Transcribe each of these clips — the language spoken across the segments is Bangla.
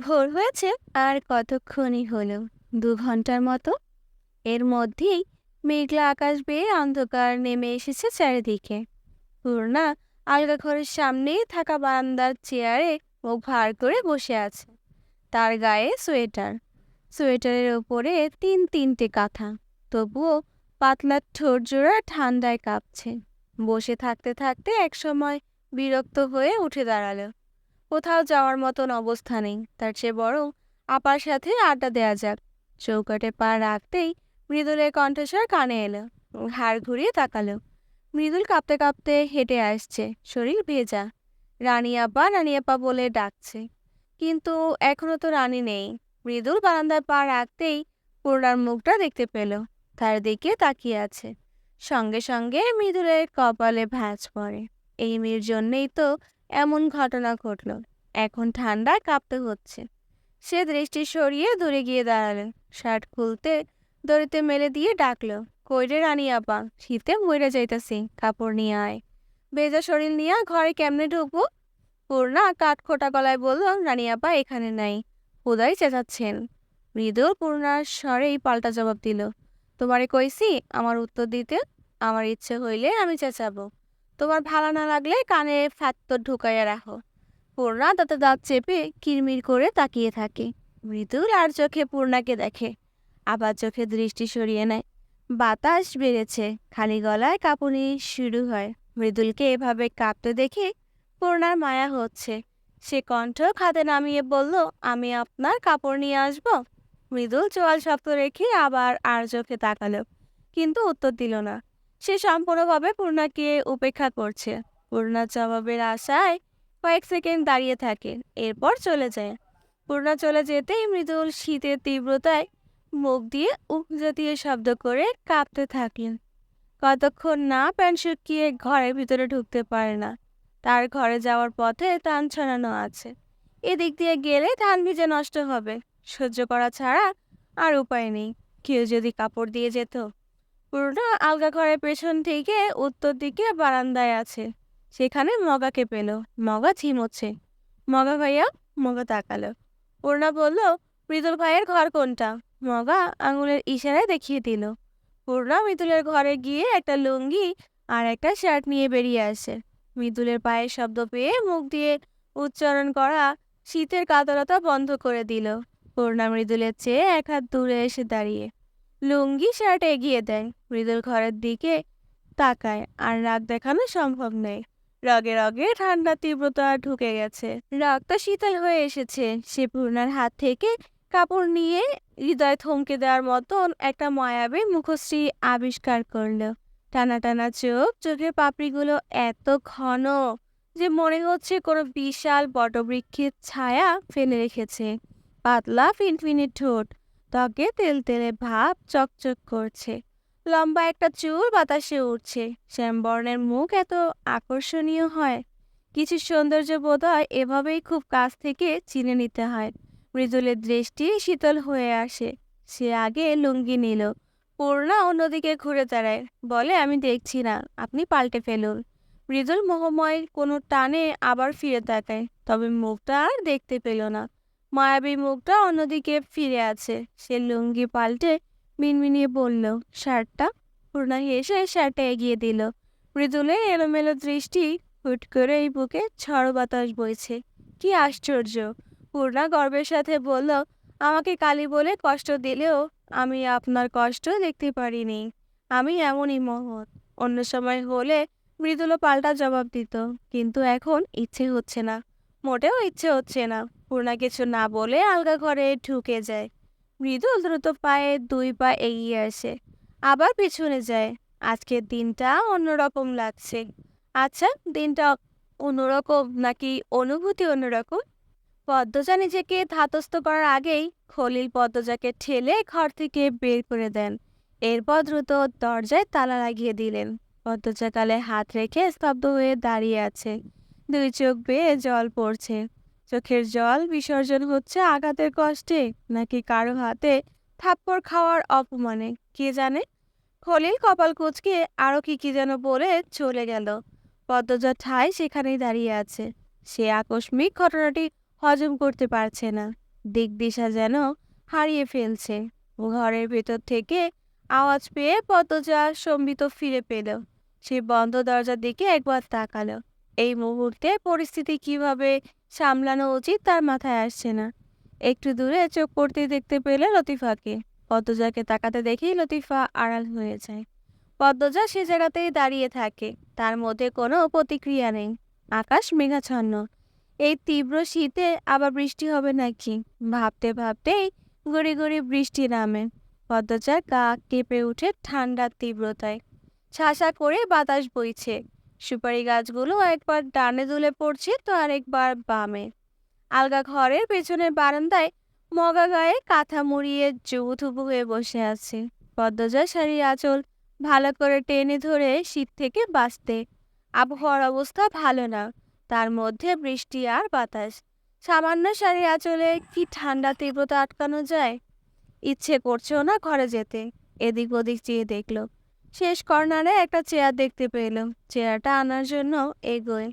ভোর হয়েছে আর কতক্ষণই হলো? দু ঘণ্টার মতো? এর মধ্যেই মেঘলা আকাশ বেয়ে অন্ধকার নেমে এসেছে চারিদিকে। পূর্ণা আলগা ঘরের সামনেই থাকা বারান্দার চেয়ারে মুখ ভার করে বসে আছে। তার গায়ে সোয়েটার। সোয়েটারের ওপরে তিন তিনটে কাঁথা। তবুও পাতলা ঠোঁট জোড়া ঠান্ডায় কাঁপছে। বসে থাকতে থাকতে একসময় বিরক্ত হয়ে উঠে দাঁড়াল। কোথাও যাওয়ার মতন অবস্থা নেই। তার চেয়ে বরং আপার সাথে আড্ডা দেয়া যাক। চৌকাটে পা রাখতেই মৃদুলের কণ্ঠস্বর কানে এলো। হাড় ঘুরিয়ে তাকালো। মৃদুল কাঁপতে কাঁপতে হেঁটে আসছে। শরীর ভেজা। রানী আপা রানী আপা বলে ডাকছে। কিন্তু এখনও তো রানী নেই। মৃদুল বারান্দায় পা রাখতেই পূর্ণার মুখটা দেখতে পেল। তার দিকে তাকিয়ে আছে। সঙ্গে সঙ্গে মৃদুলের কপালে ভাঁজ পড়ে। এই মেয়ের জন্যেই তো এমন ঘটনা ঘটল। এখন ঠান্ডায় কাঁপতে হচ্ছে। সে দৃষ্টি সরিয়ে দূরে গিয়ে দাঁড়ালেন। শার্ট খুলতে দড়িতে মেলে দিয়ে ডাকলো, কইরে রানী আপা, শীতে মরে যাইতাছি, কাপড় নিয়ে আয়। ভেজা শরীর নিয়ে ঘরে কেমনে ঢুকবো? পূর্ণা কাঠখোটা গলায় বলল, রানী আপা এখানে নাই হুদাই চেঁচাচ্ছেন। মৃদুল পূর্ণার স্বরেই পাল্টা জবাব দিল, তোমারে কইছি, আমার উত্তর দিতে, আমার ইচ্ছে হইলে আমি চেঁচাবো। তোমার ভালো না লাগলে কানে ফ্যাত্তর ঢুকাইয়া রাখো। পূর্ণা তাতে দাঁত চেপে কিরমির করে তাকিয়ে থাকে। মৃদুল আর চোখে পূর্ণাকে দেখে। আবার চোখে দৃষ্টি সরিয়ে নেয়। বাতাস বেড়েছে। খালি গলায় কাঁপুনি শুরু হয়। মৃদুলকে এভাবে কাঁপতে দেখে পূর্ণার মায়া হচ্ছে। সে কণ্ঠ খাতে নামিয়ে বলল, আমি আপনার কাপড় নিয়ে আসব? মৃদুল চোয়াল শক্ত রেখে আবার আর চোখে তাকালো। কিন্তু উত্তর দিল না। সে সম্পূর্ণভাবে পূর্ণাকে উপেক্ষা করছে। পূর্ণার জবাবের আশায় কয়েক সেকেন্ড দাঁড়িয়ে থাকে, এরপর চলে যায়। পূর্ণা চলে যেতেই মৃদুল শীতের তীব্রতায় মুখ দিয়ে উহ জাতীয় শব্দ করে কাঁপতে থাকেন কতক্ষণ না প্যান্ট শুকিয়ে ঘরের ভিতরে ঢুকতে পারে না। তার ঘরে যাওয়ার পথে তান ছড়ানো আছে। এদিক দিয়ে গেলে ধান ভিজে নষ্ট হবে। সহ্য করা ছাড়া আর উপায় নেই। কেউ যদি কাপড় দিয়ে যেত পুরোটা আলগা ঘরের পেছন থেকে উত্তর দিকে বারান্দায় আছে। সেখানে মগাকে পেল। মগা ঝিমোচ্ছে। মগা ভাইয়া মগা তাকালো। পূর্ণা বলল, মৃদুল ভাইয়ের ঘর কোনটা? মগা আঙুলের ইশারায় দেখিয়ে দিল। পূর্ণা মৃদুলের ঘরে গিয়ে একটা লুঙ্গি আর একটা শার্ট নিয়ে বেরিয়ে আসে। মৃদুলের পায়ের শব্দ পেয়ে মুখ দিয়ে উচ্চারণ করা শীতের কাতরতা বন্ধ করে দিল। পূর্ণা মৃদুলের চেয়ে এক হাত দূরে এসে দাঁড়িয়ে লুঙ্গি, শার্ট এগিয়ে দেয় মৃদুল ঘরের দিকে তাকায়, আর রাগ দেখানো সম্ভব নয়। রগে রগে ঠান্ডা, তীব্রতা ঢুকে গেছে। রক্ত শীতল হয়ে এসেছে। সে পূর্ণার হাত থেকে কাপড় নিয়ে হৃদয় থমকে দেওয়ার মতন একটা মায়াবী মুখশ্রী আবিষ্কার করল। টানা টানা চোখ, চোখের পাপড়িগুলো এত ঘন যে মনে হচ্ছে কোনো বিশাল বটবৃক্ষের ছায়া ফেলে রেখেছে। পাতলা, ফিনফিনে ঠোঁট ত্বকে তেল তেলে ভাব চকচক করছে। লম্বা একটা চুল বাতাসে উঠছে শ্যামবর্ণের মুখ এত আকর্ষণীয় হয়। কিছু সৌন্দর্য বোধ হয় এভাবেই খুব কাছ থেকে চিনে নিতে হয়। মৃদুলের দৃষ্টি শীতল হয়ে আসে। সে আগে লুঙ্গি নিল। পূর্ণা অন্যদিকে ঘুরে দাঁড়ায়। বলে, আমি দেখছি না। আপনি পাল্টে ফেলুন। মৃদুল মোহময় কোনো টানে আবার ফিরে তাকায়। তবে মুখটা আর দেখতে পেল না। মায়াবী মুখটা অন্যদিকে ফিরে আছে। সে লুঙ্গি পাল্টে মিনমিনিয়ে বলল, শার্টটা? পূর্ণা হেসে শার্টটা এগিয়ে দিল। মৃদুলের এলোমেলো দৃষ্টি হুট করে এই বুকে ঝড় বাতাস বইছে। কি আশ্চর্য! পূর্ণা গর্বের সাথে বলল, আমাকে কালী বলে কষ্ট দিলেও আমি আপনার কষ্ট দেখতে পারিনি। আমি এমনই মহৎ। অন্য সময় হলে মৃদুলো পাল্টা জবাব দিত, কিন্তু এখন ইচ্ছে হচ্ছে না। মোটেও ইচ্ছে হচ্ছে না। পূর্ণা কিছু না বলে আলগা ঘরে ঢুকে যায়। মৃদুল দ্রুত পায়ে দুই পা এগিয়ে আসে, আবার পিছনে যায়। আজকের দিনটা অন্যরকম লাগছে। আচ্ছা দিনটা অন্যরকম নাকি অনুভূতি অন্যরকম? পদ্মজা নিজেকে ধাতস্থ করার আগেই খলিল পদ্মজাকে ঠেলে ঘর থেকে বের করে দেন। এরপর দ্রুত দরজায় তালা লাগিয়ে দিলেন। পদ্মজা কালে হাত রেখে স্তব্ধ হয়ে দাঁড়িয়ে আছে। দুই চোখ বেয়ে জল পড়ছে। চোখের জল বিসর্জন হচ্ছে আঘাতের কষ্টে, নাকি কারও হাতে থাপ্পড় খাওয়ার অপমানে? কে জানে? খলিল কপাল কুচকে আরও কি কি যেন বলে চলে গেল। পদ্মজা ঠাই সেখানেই দাঁড়িয়ে আছে। সে আকস্মিক ঘটনাটি হজম করতে পারছে না। দিক দিশা যেন হারিয়ে ফেলছে। ঘরের ভেতর থেকে আওয়াজ পেয়ে পদ্মজা সম্বিত ফিরে পেল। সে বন্ধ দরজার দিকে একবার তাকালো। এই মুহূর্তে পরিস্থিতি কীভাবে সামলানো উচিত তার মাথায় আসছে না। একটু দূরে চোখ পড়তে দেখতে পেলে লতিফাকে। পদ্মজাকে তাকাতে দেখেই লতিফা আড়াল হয়ে যায়। পদ্মজা সে জায়গাতেই দাঁড়িয়ে থাকে। তার মধ্যে কোনো প্রতিক্রিয়া নেই। আকাশ মেঘাচ্ছন্ন। এই তীব্র শীতে আবার বৃষ্টি হবে নাকি? ভাবতে ভাবতেই গড়ি গড়ি বৃষ্টি নামে। পদ্মজার গা কেঁপে উঠে ঠান্ডার তীব্রতায়। ছাসা করে বাতাস বইছে। সুপারি গাছগুলো একবার ডানে দুলে পড়ছে তো আরেকবার বামে। আলগা ঘরের পেছনের বারান্দায় মগা গায়ে কাঁথা মুড়িয়ে জুবুথুবু হয়ে বসে আছে। পদ্মজা শাড়ির আঁচল ভালো করে টেনে ধরে শীত থেকে বাঁচতে। আবহাওয়ার অবস্থা ভালো না, তার মধ্যে বৃষ্টি আর বাতাস। সামান্য শাড়ির আঁচলে কি ঠান্ডা তীব্রতা আটকানো যায়? ইচ্ছে করছেও না ঘরে যেতে। এদিক ওদিক চেয়ে দেখল শেষ কর্নারে একটা চেয়ার দেখতে পেল চেয়ারটা আনার জন্য এগোয়।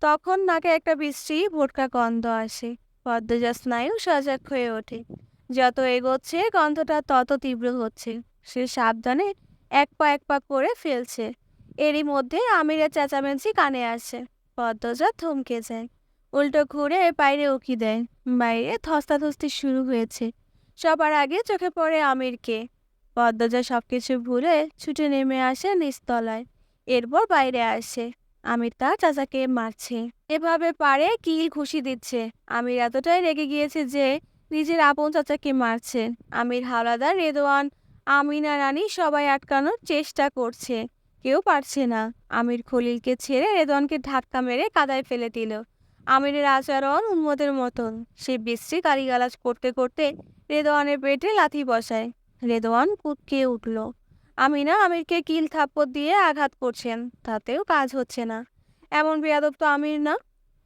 তখন নাকে একটা বিশ্রী ভোটকা গন্ধ আসে। পদ্মজা স্নায়ু সজাগ হয়ে ওঠে। যত এগোচ্ছে, গন্ধটা তত তীব্র হচ্ছে। সে সাবধানে এক পা এক পা করে ফেলছে। এরই মধ্যে আমিরের চেঁচামেচি কানে আসে। পদ্মজা থমকে যায়। উল্টো ঘুরে বাইরে উকি দেয়। বাইরে ধস্তাধস্তি শুরু হয়েছে। সবার আগে চোখে পড়ে আমিরকে। পদ্মজা সবকিছু ভুলে ছুটে নেমে আসে নিচতলায়। এরপর বাইরে আসে। আমির তার চাচাকে মারছে। এভাবে পারে কিল খুশি দিচ্ছে। আমির এতটাই রেগে গিয়েছে যে নিজের আপন চাচাকে মারছে। আমির হাওলাদার রেদওয়ান আমিনা রানী সবাই আটকানোর চেষ্টা করছে। কেউ পারছে না। আমির খলিলকে ছেড়ে রেদওয়ানকে ধাক্কা মেরে কাদায় ফেলে দিল। আমিরের আচরণ উন্মতের মতন। সে বিশ্রী গালিগালাজ করতে করতে রেদওয়ানের পেটে লাথি বসায়। রেদওয়ান কুটকে উঠল। আমিনা আমিরকে কিল থাপ্পড় দিয়ে আঘাত করছেন, তাতেও কাজ হচ্ছে না। এমন বেয়াদব তো আমির না।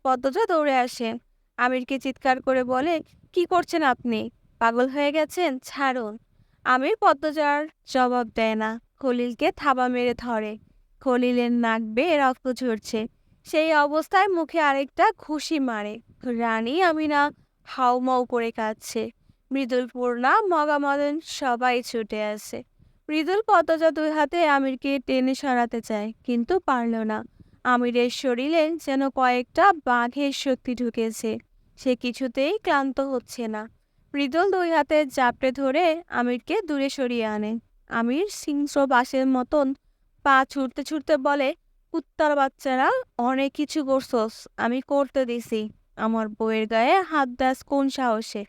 পদ্মজা দৌড়ে আসে। আমিরকে চিৎকার করে বলে, কি করছেন আপনি? পাগল হয়ে গেছেন? ছাড়ুন। আমির পদ্মজার জবাব দেয় না। খলিলকে থাবা মেরে ধরে। খলিলের নাক বেয়ে রক্ত ঝরছে। সেই অবস্থায় মুখে আরেকটা ঘুষি মারে। রানী আমিনা হাউমাউ করে কাঁদছে। মৃদুল পূর্ণা মগা মদন সবাই ছুটে আসে। মৃদুল পদ্মজা দুই হাতে আমিরকে টেনে সরাতে চায়, কিন্তু পারল না। আমিরের শরীরে যেন কয়েকটা বাঘের শক্তি ঢুকেছে, সে কিছুতেই ক্লান্ত হচ্ছে না। মৃদুল দুই হাতে জাপটে ধরে আমিরকে দূরে সরিয়ে আনে। আমির সিংস্র বাসের মতন পা ছুটতে ছুটতে বলে, কুত্তার বাচ্চারা, অনেক কিছু করছস, আমি করতে দিছি। আমার বউয়ের গায়ে হাত দাস কোন সাহসে?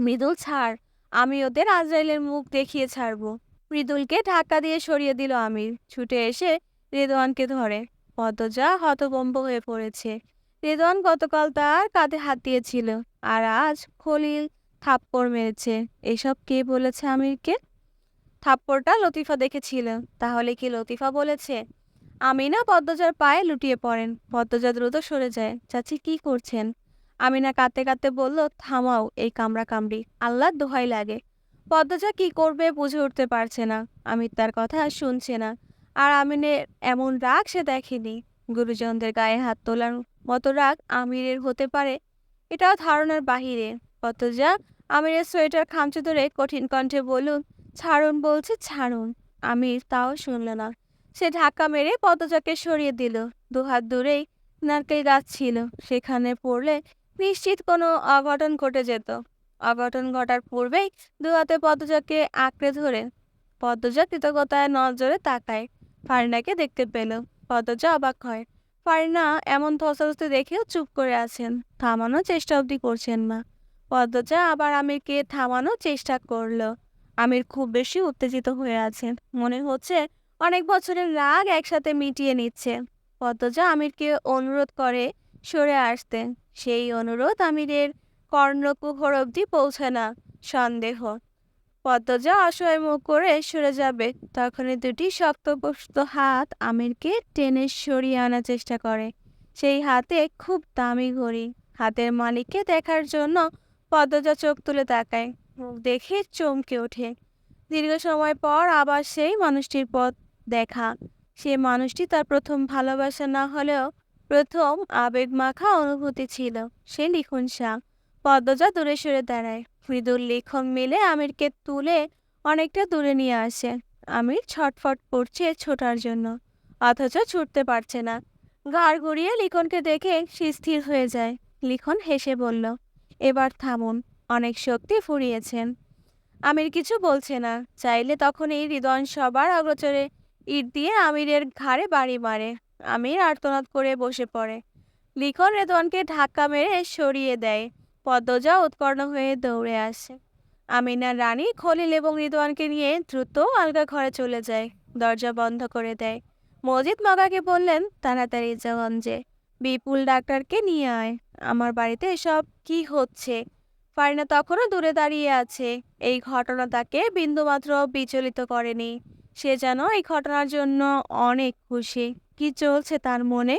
মৃদুল, ছাড়, আমি ওদের আজরাইলের মুখ দেখিয়ে ছাড়ব। মৃদুলকে ধাক্কা দিয়ে সরিয়ে দিল আমির। ছুটে এসে রেদওয়ানকে ধরে। পদ্মজা হতবম্ব হয়ে পড়েছে। রেদওয়ান গতকাল তার কাঁধে হাত দিয়েছিল আর আজ খলিল থাপ্পড় মেরেছে। এসব কে বলেছে আমিরকে? থাপ্পড়টা লতিফা দেখেছিল। তাহলে কি লতিফা বলেছে? আমিনা পদ্মজার পায়ে লুটিয়ে পড়েন। পদ্মজা দ্রুত সরে যায়। চাচি, কি করছেন? আমিনা কাঁদতে কাঁদতে বলল, থামাও এই কামড়া কামড়ি আল্লাহ দোহাই লাগে। পদ্মজা কি করবে বুঝে উঠতে পারছে না আমির তার কথা শুনছে না। আর আমিনের এমন রাগ সে দেখেনি। গুরুজনদের গায়ে হাত তোলার মতো রাগ আমিরের হতে পারে, এটাও ধারণার বাহিরে। পদ্মজা আমিরের সোয়েটার খামচে ধরে কঠিন কণ্ঠে বলুন ছাড়ুন বলছে, ছাড়ুন। আমির তাও শুনল না। সে ধাক্কা মেরে পদ্মজাকে সরিয়ে দিল। দুহাত দূরেই নারকেল গাছ ছিল। সেখানে পড়লে নিশ্চিত কোনো অঘটন ঘটে যেত। অঘটন ঘটার পূর্বেই দুহাতে পদ্মজাকে আঁকড়ে ধরে পদ্মজা কৃতজ্ঞতায় নজরে তাকায়। ফারিনাকে দেখতে পেল। পদ্মজা অবাক হয়। ফারিনা এমন ধস্তাধস্তি দেখেও চুপ করে আছেন। থামানোর চেষ্টা অবধি করছেন না। পদ্মজা আবার আমিরকে থামানোর চেষ্টা করল। আমির খুব বেশি উত্তেজিত হয়ে আছেন। মনে হচ্ছে অনেক বছরের রাগ একসাথে মিটিয়ে নিচ্ছে। পদ্মজা আমিরকে অনুরোধ করে সরে আসতে সেই অনুরোধ আমিরের কর্ণকুহর অবধি পৌঁছে না সন্দেহ। পদ্মজা অসহায় মুখ করে সরে যাবে। তখনই দুটি শক্তপোক্ত হাত আমিরকে টেনে সরিয়ে আনার চেষ্টা করে। সেই হাতে খুব দামি ঘড়ি। হাতের মালিককে দেখার জন্য পদ্মজা চোখ তুলে তাকায়। মুখ দেখে চমকে ওঠে। দীর্ঘ সময় পর আবার সেই মানুষটির পথ দেখা। সে মানুষটি তার প্রথম ভালোবাসা না হলেও প্রথম আবেগ মাখা অনুভূতি ছিল। সে লিখুন শাহ পদ্মজা দূরে সরে দাঁড়ায়। মৃদুল লিখন মিলে আমিরকে তুলে অনেকটা দূরে নিয়ে আসে। আমির ছটফট পড়ছে ছোটার জন্য, অথচ ছুটতে পারছে না। ঘাড় ঘুরিয়ে লিখনকে দেখে সে স্থির হয়ে যায়। লিখন হেসে বলল, এবার থামুন, অনেক শক্তি ফুরিয়েছেন আমির কিছু বলছে না। চাইলে তখনই হৃদয় সবার অগ্রচরে ইট দিয়ে আমিরের ঘাড়ে বাড়ি মারে। আমির আর্তনাদ করে বসে পড়ে। লিখন রেদওয়ানকে ধাক্কা মেরে সরিয়ে দেয়। পদ্মজা উৎপন্ন হয়ে দৌড়ে আসে। আমিনা রানী খলিল এবং রিদওয়ানকে নিয়ে দ্রুত আলগা ঘরে চলে যায়। দরজা বন্ধ করে দেয়। মজিদ মগাকে বললেন, তাড়াতাড়ি জগঞ্জে বিপুল ডাক্তারকে নিয়ে আয়। আমার বাড়িতে এসব কি হচ্ছে? ফারিনা তখনও দূরে দাঁড়িয়ে আছে। এই ঘটনা তাকে বিন্দুমাত্র বিচলিত করেনি। সে যেন এই ঘটনার জন্য অনেক খুশি। কি চলছে তার মনে?